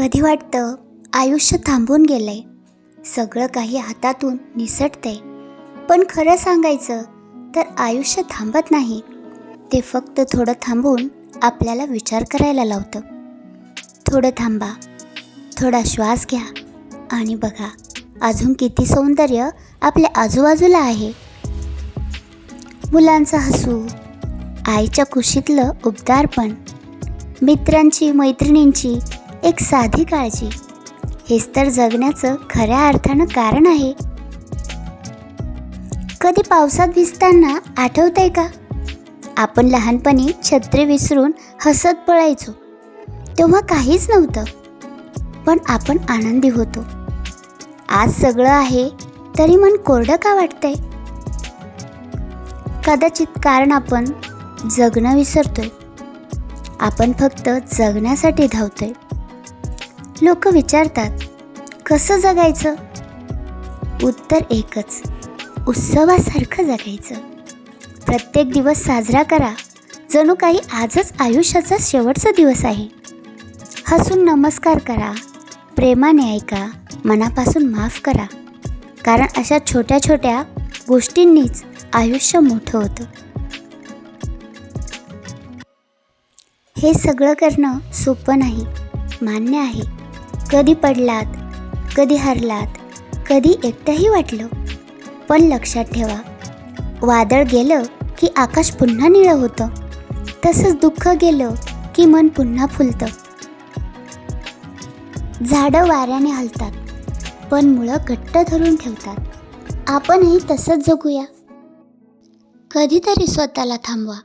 कधी वाटतं आयुष्य थांबून गेलंय? सगळं काही हातातून निसटतंय. पण खरं सांगायचं तर आयुष्य थांबत नाही. ते फक्त थोडं थांबून आपल्याला विचार करायला लावतं. थोडं थांबा. थोडा श्वास घ्या. आणि बघा अजून किती सौंदर्य आपल्या आजूबाजूला आहे. मुलांचं हसू आईच्या कुशीतलं उबदारपण मित्रांची मैत्रिणींची एक साधी काळजी. हेच तर जगण्याचं खऱ्या अर्थानं कारण आहे. कधी पावसात भिजताना आठवतंय का? आपण लहानपणी छत्री विसरून हसत पळायचो. तेव्हा काहीच नव्हतं. पण आपण आनंदी होतो. आज सगळं आहे तरी मन कोरडं का वाटतंय? कदाचित कारण आपण जगणं विसरतोय. आपण फक्त जगण्यासाठी धावतोय. लोक विचारतात कसं जगायचं? उत्तर एकच उत्सवासारखं जगायचं. प्रत्येक दिवस साजरा करा जणू काही आजच आयुष्याचा शेवटचा दिवस आहे. हसून नमस्कार करा प्रेमाने ऐका मनापासून माफ करा. कारण अशा छोट्या छोट्या गोष्टींनीच आयुष्य मोठं होतं. हे सगळं करणं सोपं नाही मान्य आहे. कधी पडलात कधी हरलात कधी एकटंही वाटलं. पण लक्षात ठेवा वादळ गेलं की आकाश पुन्हा निळं होतं. तसंच दुःख गेलं की मन पुन्हा फुलतं. झाडं वाऱ्याने हलतात पण मुळं घट्ट धरून ठेवतात. आपणही तसंच जगूया. कधीतरी स्वतःला थांबवा.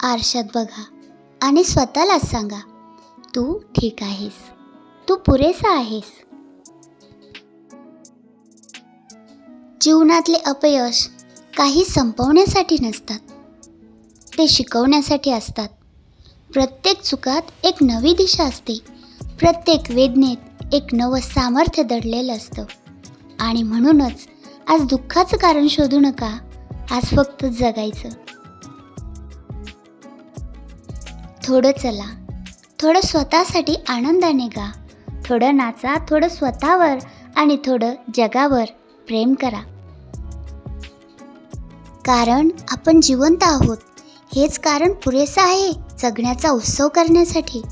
आरशात बघा आणि स्वतःलाच सांगा तू ठीक आहेस. तू पुरेसा आहेस. जीवनातले अपयश काही संपवण्यासाठी नसतात. ते शिकवण्यासाठी असतात. प्रत्येक चुकात एक नवी दिशा असते. प्रत्येक वेदनेत एक नवं सामर्थ्य दडलेलं असतं. आणि म्हणूनच आज दुःखाचं कारण शोधू नका. आज फक्त जगायचं. थोडं चला. थोडं स्वतःसाठी आनंदाने गा. थोडं नाचा थोडं स्वतःवर आणि थोडं जगावर प्रेम करा. कारण आपण जिवंत आहोत. हेच कारण पुरेसं आहे जगण्याचा उत्सव करण्यासाठी.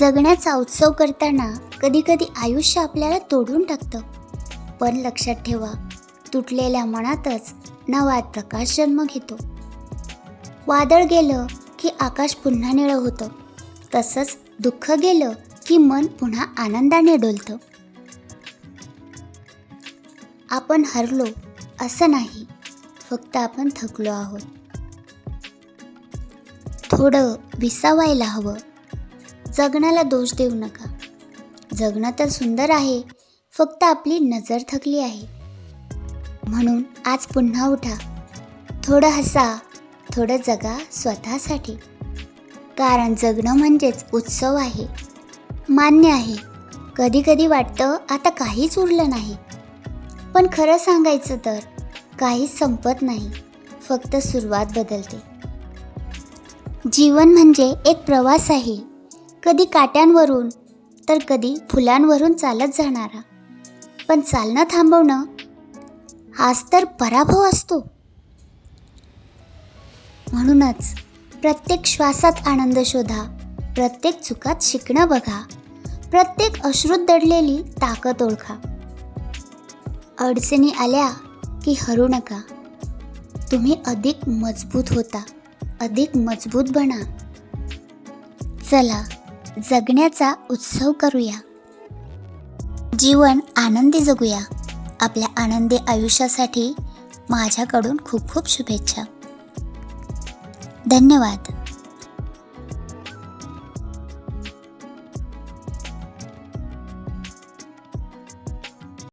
जगण्याचा उत्सव करताना कधीकधी आयुष्य आपल्याला तोडून टाकतं. पण लक्षात ठेवा तुटलेल्या मनातच नवा प्रकाश जन्म घेतो. वादळ गेलं की आकाश पुन्हा निळं होतं. तसंच दुःख गेलं की मन पुन्हा आनंदाने डोलतं. आपण हरलो असं नाही फक्त आपण थकलो आहोत. थोडं विसावायला हवं. जगण्याला दोष देऊ नका. जगणं तर सुंदर आहे फक्त आपली नजर थकली आहे. म्हणून आज पुन्हा उठा. थोडं हसा थोडं जगा स्वतःसाठी. कारण जगणं म्हणजेच उत्सव आहे. मान्य आहे. कधी कधी वाटतं आता काहीच उरलं नाही. पण खरं सांगायचं तर काहीच संपत नाही. फक्त सुरुवात बदलते. जीवन म्हणजे एक प्रवास आहे. कधी काट्यांवरून तर कधी फुलांवरून चालत जाणारा. पण चालणं थांबवणं हाच तर पराभव असतो. म्हणूनच प्रत्येक श्वासात आनंद शोधा प्रत्येक चुकात शिकणं बघा. प्रत्येक अश्रूत दडलेली ताकद ओळखा. अडचणी आल्या की हरू नका. तुम्ही अधिक मजबूत होता अधिक मजबूत बना. चला जगण्याचा उत्सव करूया. जीवन आनंदी जगूया. आपल्या आनंदी आयुष्यासाठी माझ्याकडून खूप खूप शुभेच्छा. धन्यवाद.